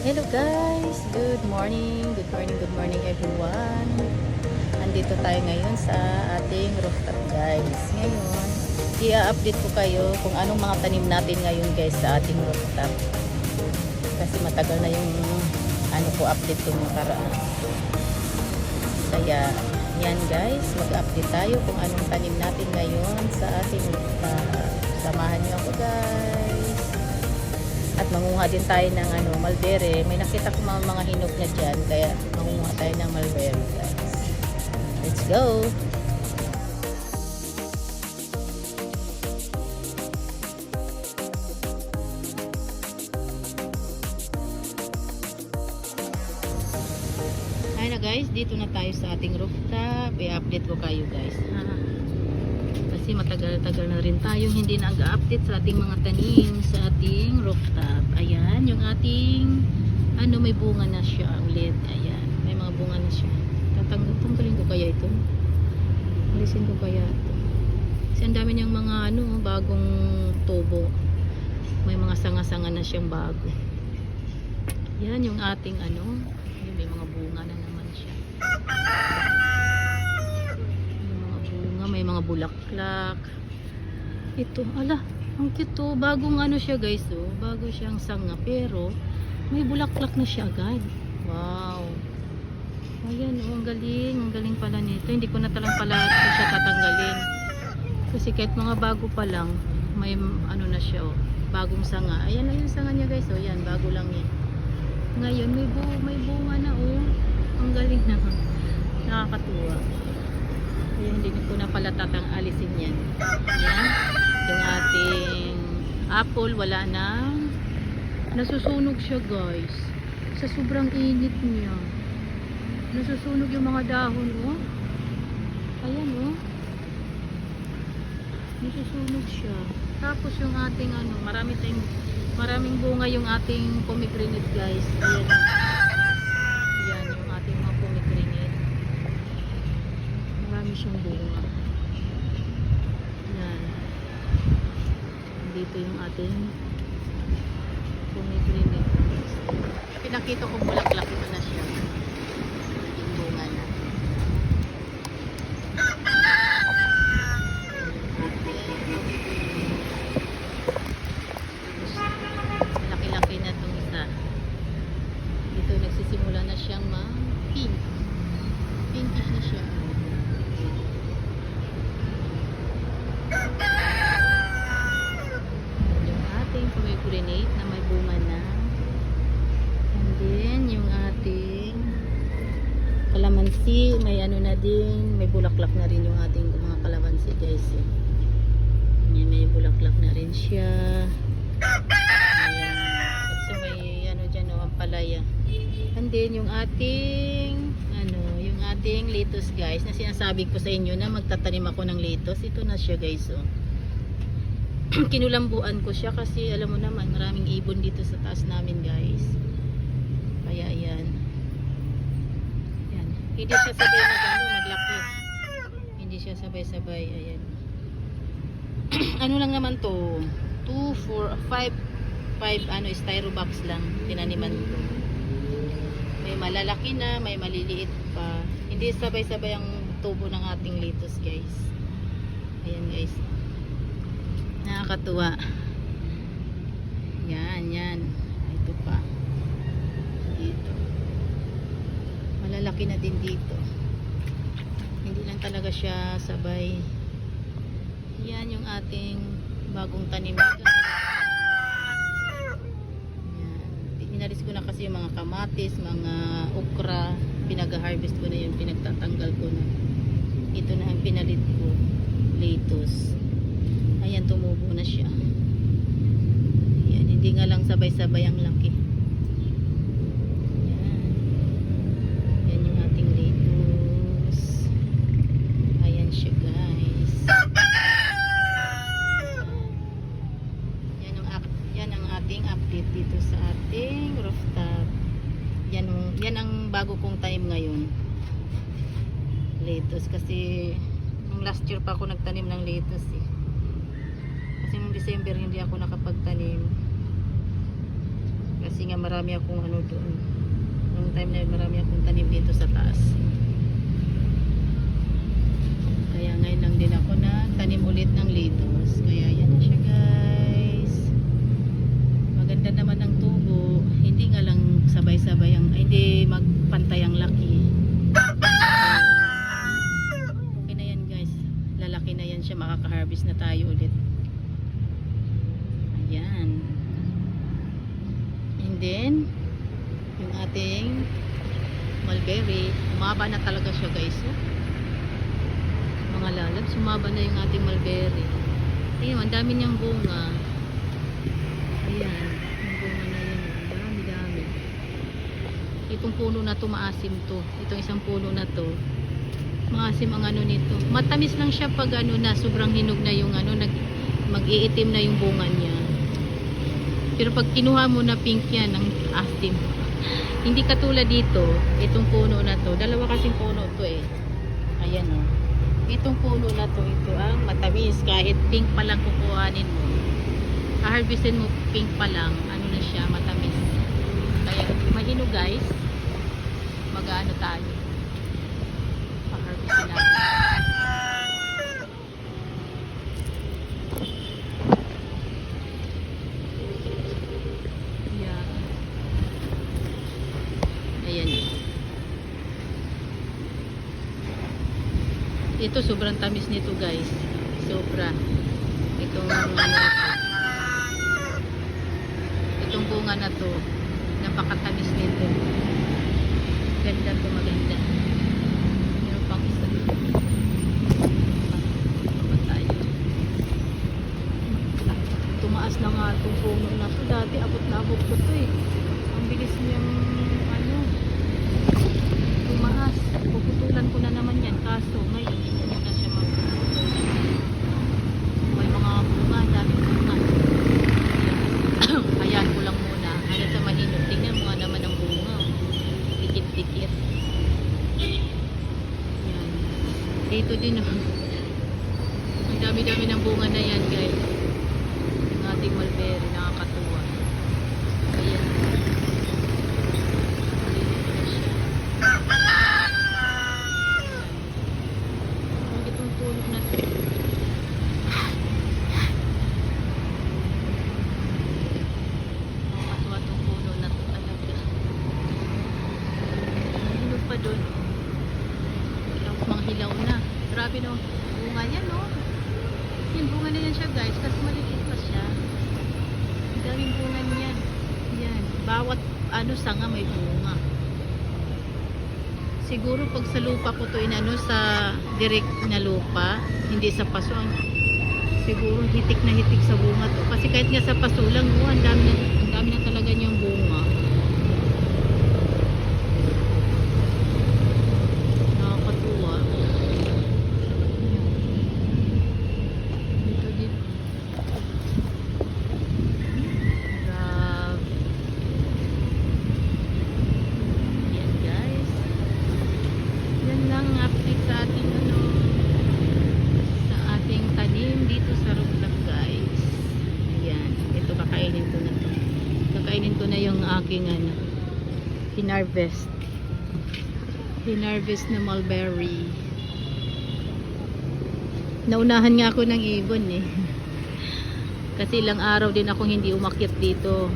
Hello guys! Good morning! Good morning, good morning everyone! Andito tayo ngayon sa ating rooftop guys. Ngayon, i-update ko kayo kung anong mga tanim natin ngayon guys sa ating rooftop. Kasi matagal na yung ano ko update ko nakaraan. Kaya, yan guys, mag-update tayo kung anong tanim natin ngayon sa ating rooftop. Samahan niyo ako guys! At manguha din tayo ng ano, malbere. May nakita ko mga, mga hinog na dyan. Kaya manguha tayo ng malbere guys. Let's go! Hi na guys, dito na tayo sa ating rooftop. I-update ko kayo guys. Matagal-tagal na rin tayong hindi na update sa ating mga tanim sa ating rooftop. Ayan, yung ating ano may bunga na siya ulit. Ayan, may mga bunga na siya. Tatanggal, tanggalin ko kaya ito. Alisin ko kaya ito. Kasi ang dami niyang mga ano, bagong tubo. May mga sanga-sanga na siyang bago. Yan yung ating ano, may mga bunga na naman siya. May mga bunga, may mga bulaklak. Ito, ala, ang cute to. Bagong ano siya guys, oh. Bago siyang sanga, pero may bulaklak na siya agad. Wow. Ayan, oh, ang galing. Ang galing pala nito. Hindi ko na talang pala siya tatanggalin. Kasi kahit mga bago pa lang, may ano na siya, oh. Bagong sanga. Ayan na yung sanga niya guys, oh. Yan, bago lang yan. Ngayon, may, bu may bunga na, oh. Ang galing na. Nakakatuwa. Hindi ko na pala tatang alisin yan. Yan. Yung ating apple, wala na. Nasusunog siya, guys. Sa sobrang init niya. Nasusunog yung mga dahon, oh. Ayan, oh. Nasusunog siya. Tapos yung ating ano, marami tayong maraming bunga yung ating pomegranate, guys. Ayan, yung ating mga pomegranate. Marami siyang bunga. Ayan. Dito yung ating pomegranate. Pinakita ko bulaklak ito na siya. Naging bunga na. Malaki-laki na itong isa. Dito nagsisimula na siyang ma-pink. Pinkish na siya. Yung ating pomegranate na may bunga na. And then, yung ating kalamansi, na din, may bulaklak na rin yung ating mga kalamansi guys. eh. May bulaklak na rin siya. Ayan. Kasi may ano dyan, oh, ang palaya. And then, yung ating, ano, yung ating lettuce guys, na sinasabi ko sa inyo na magtatanim ako ng lettuce. Ito na siya guys, oh. Kinulambuan ko siya kasi alam mo naman, maraming ibon dito sa taas namin guys. Kaya yan. Yan. Hindi siya sabay mag maglaki. Hindi siya sabay-sabay. Ayan. ano lang naman to? 2, 4, 5, 5 ano, styro box lang. Tinaniman ko. May malalaki na, may maliliit pa. Hindi sabay-sabay ang tubo ng ating lettuce guys. Ayan guys. Nakakatuwa. Yan, yan. Ito pa. Dito. Malalaki na din dito. Hindi lang talaga siya sabay. Yan yung ating bagong tanim. Inalis ko na kasi yung mga kamatis, mga okra. Pinag-harvest ko na yun. Pinagtatanggal ko na. Ito na ang pinalit ko. Lettuce. Ayan, tumubo na siya. Ayan, hindi nga lang sabay-sabay ang laki. Ayan. Ayan yung ating lettuce. Ayan siya, guys. Yan ang, ak- yan ang ating update dito sa ating rooftop. Yan, yan ang bago kong time ngayon. Lettuce kasi nung last year pa ako nagtanim ng lettuce eh. Kasi nung December hindi ako nakapagtanim. Kasi nga marami akong ano doon. Nung time na marami akong tanim dito sa taas. Kaya ngayon lang din ako na tanim ulit ng lettuce. Kaya yan na siya guys. Maganda naman ang tubo. Hindi nga lang sabay-sabay ang, ay, hindi magpantay ang laki. Okay na yan guys. Lalaki na yan siya. Makaka-harvest na tayo ulit. Ayan. Then, yung ating mulberry. Umaba na talaga siya guys. Oh. Mga lalab, sumaba na yung ating mulberry. Ayun, ang dami niyang bunga. Ayan, yung bunga na. Ang dami, dami. Itong puno na to, maasim to. Itong isang puno na to, maasim ang ano nito. Matamis lang siya pag ano na, sobrang hinog na yung ano, nag, mag-iitim na yung bunga niya. Pero pag kinuha mo na pink yan, ang asim. Hindi katulad dito, itong puno na to. Dalawa kasing puno to eh. Ayan o. Oh. Itong puno na to, ito ang matamis. Kahit pink pa lang kukuhanin mo. Harvestin mo pink pa lang, ano na siya, matamis. Kaya mahino guys, mag-ano tayo. Pa-harvestin natin. Yeah. Ayan. Ito sobrang tamis nito guys. Sobra. Itong ano Itong bunga na to. Napakatamis nito. Ganda to maganda. Meron pang isa dito. Tumaas na nga itong puno na to. Dati abot na abot ko to eh. Ang bilis niyang ano tumaas. Puputulan ko na naman yan. Kaso ngayon, hindi mo na siya magpuputol. May mga bunga, dami bunga. Ayan ko lang muna. Hanggang sa mahinot. Tingnan mo naman ang bunga. Dikit-dikit. Dito din oh. Ang dami-dami ng bunga na yan guys. Yung ating mulberry. Nakakatuwa. Ayan. Maliit na siya. Ang itong tulog na to. Nakakatuwa tong puno na to talaga. Hinog pa doon. Tapos mga hilaw na. Grabe no. Bunga yan no. Yan, bunga na yan siya guys. Kasi maliit pa siya. Ang daming bunga niyan. Yan. Bawat ano sanga may bunga. Siguro pag sa lupa ko to inano sa direct na lupa, hindi sa paso, siguro hitik na hitik sa bunga to. Kasi kahit nga sa paso lang, oh, ang dami na, ang dami na talaga niyang bunga. Nakakatuwa. Dito din. Grabe. Yan guys. Yan lang ang update sa ating ano sa ating tanim dito sa Ruglag guys. Ayan. Ito kakainin ko na to. Kakainin ko na yung aking ano hinarvest. Hinarvest na mulberry. Naunahan nga ako ng ibon eh. Kasi ilang araw din akong hindi umakyat dito.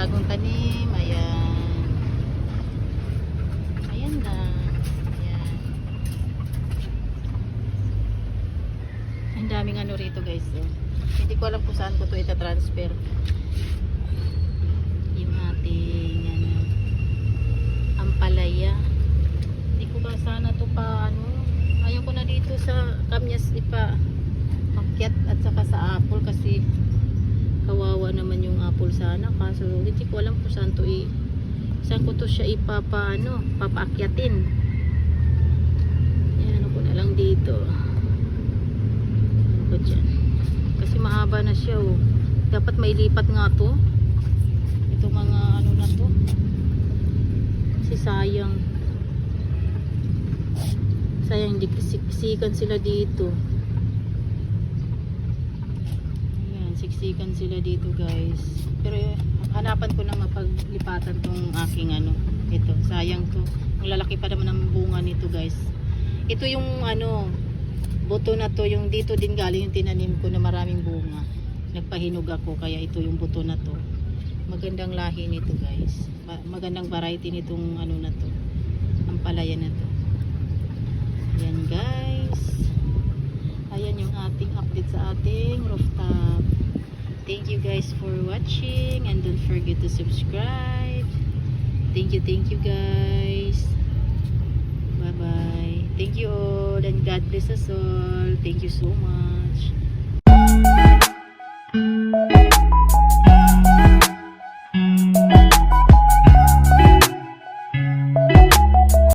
bagong tanim. Ayan. Ayan na. Ayan. Ang daming ano rito guys. Eh. Hindi ko alam kung saan ko ito itatransfer. Yung ating ano, ampalaya. Hindi ko ba sana ito pa ano. Ayaw ko na dito sa kamyas ipa pakyat at saka sa apple kasi kawawa naman yung apple sana kaso hindi ko alam kung saan to i saan ko to siya ipapa ano, papaakyatin. Yan ako na lang dito. Ano ko dyan? Kasi mahaba na siya oh. Dapat mailipat nga to. Ito mga ano na to. Kasi sayang. Sayang hindi siksikan sila dito. Ayan, siksikan sila dito guys. Pero hanapan ko na mapaglipatan tong aking ano. Ito, sayang to. Ang lalaki pa naman ng bunga nito guys. Ito yung ano, buto na to. Yung dito din galing yung tinanim ko na maraming bunga. Nagpahinog ako kaya ito yung buto na to. Magandang lahi nito guys. Ma- Magandang variety nitong ano na to. Ang palaya na to. Ayan guys. Ayan yung ating update sa ating rooftop thank you guys for watching and don't forget to subscribe. Thank you thank you guys. Bye bye thank you all and God bless us all. Thank you so much.